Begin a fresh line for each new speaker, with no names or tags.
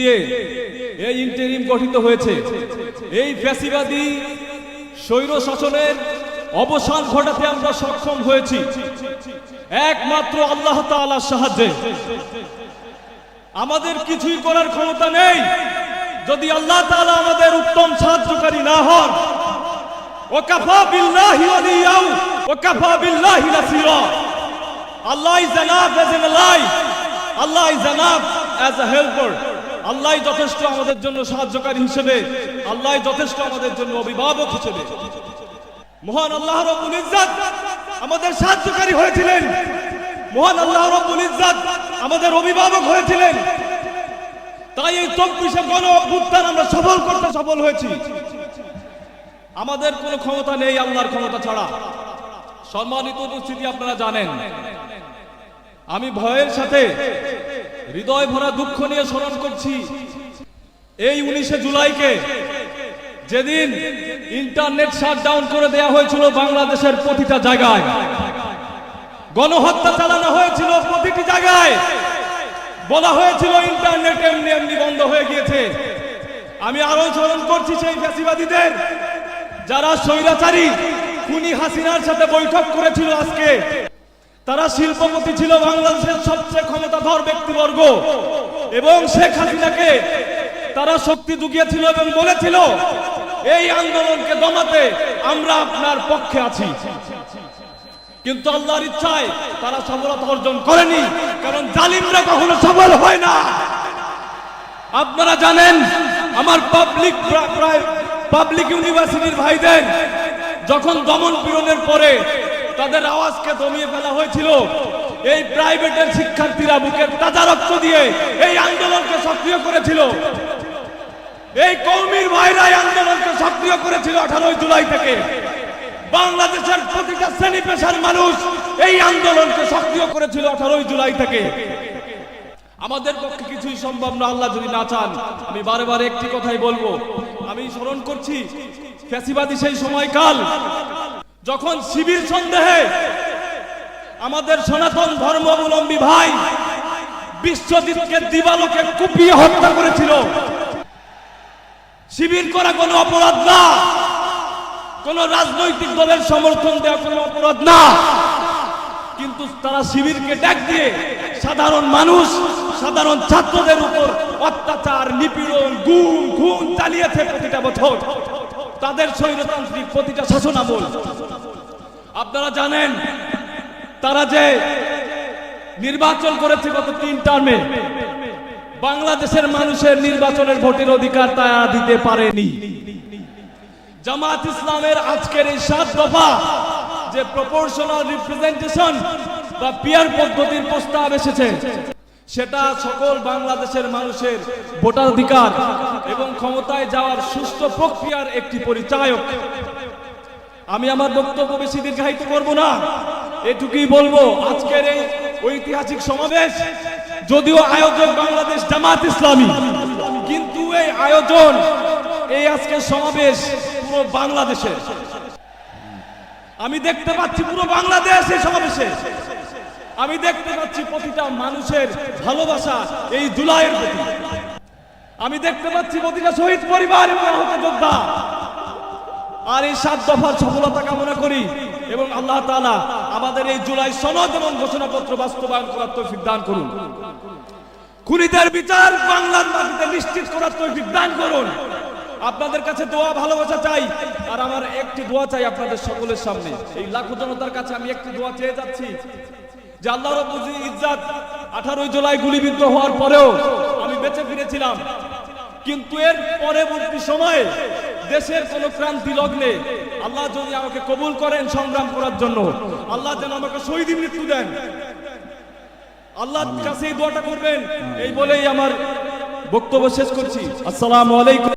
দিয়ে এই ইন্টারিম গঠিত হয়েছে। এই ফ্যাসিবাদী স্বৈর শাসনের অবসান ঘটাতে আমরা সক্ষম হয়েছি। একমাত্র আল্লাহ তাআলার সাহায্যে। আমাদের কিছুই করার ক্ষমতা নেই। যদি আল্লাহ তাআলা আমাদের উত্তম সাহায্যকারী না হন, ওকাফা আল্লাহ অ্যাজ আল্লাহ অ্যাজ আল্লাহ যথেষ্ট আমাদের জন্য সাহায্যকারী হিসেবে, আল্লাহ যথেষ্ট আমাদের জন্য অভিভাবক হিসেবে। মহান আল্লাহ ইজ্জত আমাদের সাহায্যকারী হয়েছিলেন। মহান আল্লাহ ইজ্জত আমাদের অভিভাবক হয়েছিলেন। তাই এই চব্বিশে গণ অভ্যুত্থান আমরা সফল করতে সফল হয়েছি। আমাদের কোনো ক্ষমতা নেই আল্লাহর ক্ষমতা ছাড়া। সম্মানিত উপস্থিতি আপনারা জানেন। আমি ভয়ের সাথে হৃদয় ভরা দুঃখ নিয়ে স্মরণ করছি। এই উনিশে জুলাইকে যেদিন ইন্টারনেট শাটডাউন করে দেয়া হয়েছিল বাংলাদেশের প্রতিটা জায়গায়, গণহত্যা চালানো হয়েছিল প্রতিটি জায়গায়, বলা হয়েছিল ইন্টারনেট এমনি এমনি বন্ধ হয়ে গিয়েছে। আমি আরও স্মরণ করছি সেই ফ্যাসিবাদীদের, যারা স্বৈরাচারী, খুনি হাসিনার সাথে বৈঠক করেছিল আজকে। তারা শিল্পপতি ছিল বাংলাদেশের সবচেয়ে ক্ষমতাধর ব্যক্তিবর্গ। এবং শেখ হাসিনাকে তারা শক্তি জুগিয়েছিল এবং বলেছিল, এই আন্দোলনকে দমাতে আমরা আপনার পক্ষে আছি। কিন্তু আল্লাহর ইচ্ছায় তারা সফলতা অর্জন করেনি, কারণ জালিমরা কখনো সফল হয় না। আপনারা জানেন, আমার পাবলিক প্রায় পাবলিক ইউনিভার্সিটির ভাইদের যখন দমন পীড়নের পরে তাদের আওয়াজকে দমিয়ে ফেলা হয়েছিল। এই প্রাইভেটের শিক্ষার্থীরা বুকের তাজা রক্ত দিয়ে এই আন্দোলনকে সক্রিয় করেছিল। এই কৌমির ভাইরা আন্দোলনকে সক্রিয় করেছিল আঠারোই জুলাই থেকে। বাংলাদেশের প্রতিটা শ্রেণি পেশার মানুষ এই আন্দোলনকে সক্রিয় করেছিল আঠারোই জুলাই থেকে। আমাদের পক্ষে কিছুই সম্ভব না, আল্লাহ যদি না চান, আমি বারে বারে একটি কথাই বলব। আমি স্মরণ করছি, ফ্যাসিবাদী সেই সময়কাল যখন শিবির সন্দেহে আমাদের সনাতন ধর্মাবলম্বী ভাই বিশ্বজিৎকে দিবালোকে কুপিয়ে হত্যা করেছিল, শিবির করা কোনো অপরাধ না। কোন রাজনৈতিক দলের সমর্থন দেওয়া কোনো অপরাধ না। কিন্তু তারা শিবিরকে ডাক দিয়ে সাধারণ মানুষ, সাধারণ ছাত্রদের উপর অত্যাচার, নিপীড়ন, গুম, খুন চালিয়েছে প্রতিটা বছর। তাদের স্বৈরতান্ত্রিক প্রতিটা শাসন আমল আপনারা জানেন, তারা যে নির্বাচন করেছে গত তিন টার্মে, বাংলাদেশের মানুষের নির্বাচনের ভোটের অধিকার তারা দিতে পারেনি। জামাত ইসলামের আজকের এই সাত দফা যে প্রপোর্শনাল রিপ্রেজেন্টেশন বা পিয়ার পদ্ধতির প্রস্তাব এসেছে, সেটা সকল বাংলাদেশের মানুষের ভোটাধিকার এবং ক্ষমতায় যাওয়ার সুস্থ প্রক্রিয়ার একটি পরিচায়ক। আমি আমার বক্তব্য বেশি দীর্ঘায়িত করব না। এটুকুই বলব, আজকের এই ঐতিহাসিক সমাবেশ যদিও আয়োজক বাংলাদেশ জামাত ইসলামী, কিন্তু এই আয়োজন, এই আজকের সমাবেশ পুরো বাংলাদেশের। আমি দেখতে পাচ্ছি পুরো বাংলাদেশ এই সমাবেশে। আমি দেখতে পাচ্ছি প্রতিটা মানুষের ভালোবাসা এই জুলাইয়ের প্রতি। আমি দেখতে পাচ্ছি প্রতিটা শহীদ পরিবার এবং যোদ্ধা। আর এই সাত দফার সফলতা কামনা করি এবং আল্লাহ তাআলা আমাদের এই জুলাই সনদ এবং ঘোষণাপত্র বাস্তবায়ন করার তৌফিক দান করুন। খুনিদের বিচার বাংলার মাটিতে নিশ্চিত করার তৌফিক দান করুন। আপনাদের কাছে দোয়া ভালোবাসা চাই, আর আমার একটি দোয়া চাই আপনাদের সকলের সামনে। এই লাখো জনতার কাছে আমি একটি দোয়া চেয়ে যাচ্ছি যে আল্লাহ রব্বুল ইজ্জাত আঠারোই জুলাই গুলিবিদ্ধ হওয়ার পরেও আমি বেঁচে ফিরেছিলাম। কিন্তু এর পরবর্তী সময়ে দেশের কোন ক্রান্তি লগ্নে আল্লাহ যদি আমাকে কবুল করেন সংগ্রাম করার জন্য, আল্লাহ যেন আমাকে শহীদ মৃত্যু দেন। আল্লাহ কাছে এই দোয়াটা করবেন। এই বলেই আমার বক্তব্য শেষ করছি। আসসালামু আলাইকুম।